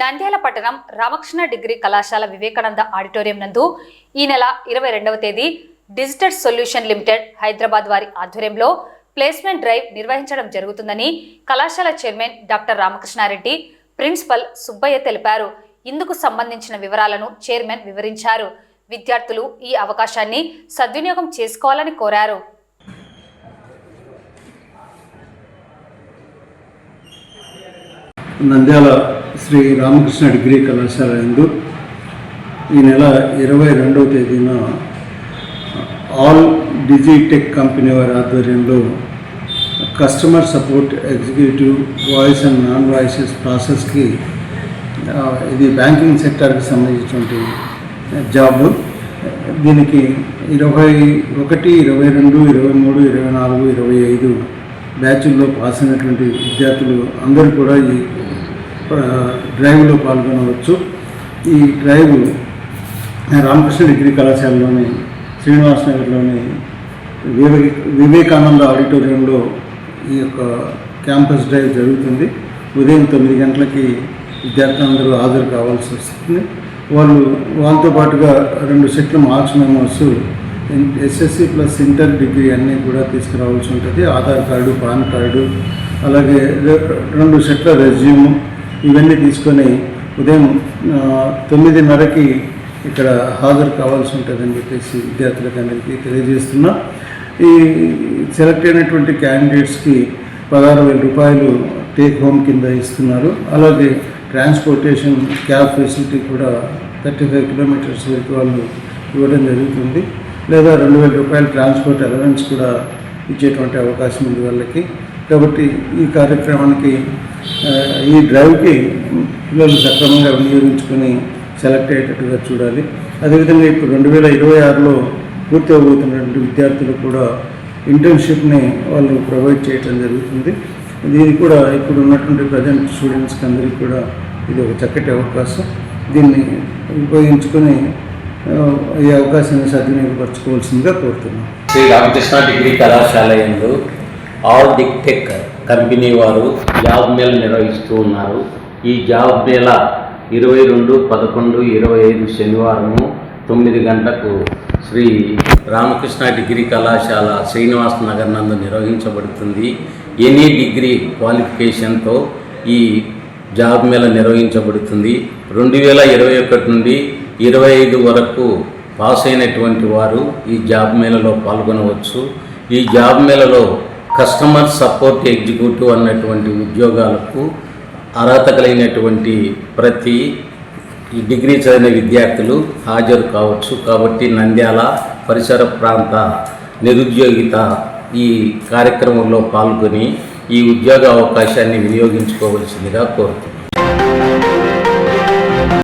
నంద్యాల పట్టణం రామకృష్ణ డిగ్రీ కళాశాల వివేకానంద ఆడిటోరియం నందు ఈ నెల ఇరవై రెండవ తేదీ డిజిటల్ సొల్యూషన్ లిమిటెడ్ హైదరాబాద్ వారి ఆధ్వర్యంలో ప్లేస్మెంట్ డ్రైవ్ నిర్వహించడం జరుగుతుందని కళాశాల chairman doctor Ramakrishna Reddy principal Subbaiah తెలిపారు. ఇందుకు సంబంధించిన వివరాలను చైర్మన్ వివరించారు. విద్యార్థులు ఈ అవకాశాన్ని సద్వినియోగం చేసుకోవాలని కోరారు. నంద్యాల శ్రీ రామకృష్ణ డిగ్రీ కళాశాల ఎందు ఈ నెల ఇరవై రెండవ తేదీన ఆల్ డిజిటెక్ కంపెనీ వారి ఆధ్వర్యంలో customer support executive voice and non voices ప్రాసెస్కి ఇది బ్యాంకింగ్ సెక్టార్కి సంబంధించినటువంటి జాబ్. దీనికి ఇరవై ఒకటి ఇరవై రెండు ఇరవై మూడు ఇరవై నాలుగు ఇరవై ఐదు బ్యాచుల్లో పాస్ అయినటువంటి విద్యార్థులు అందరూ కూడా ఈ డ్రైవ్లో పాల్గొనవచ్చు. ఈ డ్రైవ్ రామకృష్ణ డిగ్రీ కళాశాలలోని శ్రీనివాస్ నగర్లోని వివేకానంద ఆడిటోరియంలో ఈ యొక్క క్యాంపస్ డ్రైవ్ జరుగుతుంది. ఉదయం తొమ్మిది గంటలకి విద్యార్థులందరూ హాజరు కావాల్సి వస్తుంది. వాళ్ళు వాళ్ళతో పాటుగా రెండు సెట్ల marks memos SSC plus inter degree అన్నీ కూడా తీసుకురావాల్సి ఉంటుంది. ఆధార్ కార్డు పాన్ కార్డు అలాగే రెండు సెట్ల రెజ్యూము ఇవన్నీ తీసుకొని ఉదయం తొమ్మిదిన్నరకి ఇక్కడ హాజరు కావాల్సి ఉంటుందని చెప్పేసి విద్యార్థులకు అందరికీ తెలియజేస్తున్నా. ఈ సెలెక్ట్ అయినటువంటి క్యాండిడేట్స్కి పదహారు వేల రూపాయలు టేక్ హోమ్ కింద ఇస్తున్నారు. అలాగే ట్రాన్స్పోర్టేషన్ క్యాబ్ ఫెసిలిటీ కూడా థర్టీ ఫైవ్ కిలోమీటర్స్ వరకు వాళ్ళు ఇవ్వడం జరుగుతుంది. లేదా రెండు వేల రూపాయల ట్రాన్స్పోర్ట్ అలవెన్స్ కూడా ఇచ్చేటువంటి అవకాశం ఉంది వాళ్ళకి. కాబట్టి ఈ కార్యక్రమానికి ఈ డ్రైవ్కి పిల్లలు సక్రమంగా వినియోగించుకొని సెలెక్ట్ అయ్యేటట్టుగా చూడాలి. అదేవిధంగా ఇప్పుడు రెండు వేల ఇరవై ఆరులో పూర్తి అవబోతున్నటువంటి విద్యార్థులు కూడా ఇంటర్న్షిప్ని వాళ్ళు ప్రొవైడ్ చేయటం జరుగుతుంది. దీనికి కూడా ఇప్పుడు ఉన్నటువంటి ప్రజెంట్ స్టూడెంట్స్కి అందరికీ కూడా ఇది ఒక చక్కటి అవకాశం. దీన్ని ఉపయోగించుకొని ఈ అవకాశాన్ని సద్వినియోగపరచుకోవాల్సిందిగా కోరుతున్నాను. శ్రీ రామకృష్ణ డిగ్రీ కళాశాల ఆల్ ఆల్ డిక్టెక్ కంపెనీ వారు జాబ్ మేళ నిర్వహిస్తూ ఉన్నారు. ఈ జాబ్ మేళ ఇరవై రెండు పదకొండు ఇరవై ఐదు శనివారము తొమ్మిది గంటలకు శ్రీ రామకృష్ణ డిగ్రీ కళాశాల శ్రీనివాస్ నగర్ నందు నిర్వహించబడుతుంది. ఎనీ డిగ్రీ క్వాలిఫికేషన్తో ఈ జాబ్ మేళ నిర్వహించబడుతుంది. రెండు వేల ఇరవై ఒకటి నుండి ఇరవై ఐదు వరకు పాస్ అయినటువంటి వారు ఈ జాబ్ మేళలో పాల్గొనవచ్చు. ఈ జాబ్ మేళలో కస్టమర్ సపోర్ట్ ఎగ్జిక్యూటివ్ అన్నటువంటి ఉద్యోగాలకు అర్హత కలిగినటువంటి ప్రతి డిగ్రీ చదివిన విద్యార్థులు హాజరు కావచ్చు. కాబట్టి నంద్యాల పరిసర ప్రాంత నిరుద్యోగిత ఈ కార్యక్రమంలో పాల్గొని ఈ ఉద్యోగ అవకాశాన్ని వినియోగించుకోవలసిందిగా కోరుతున్నాను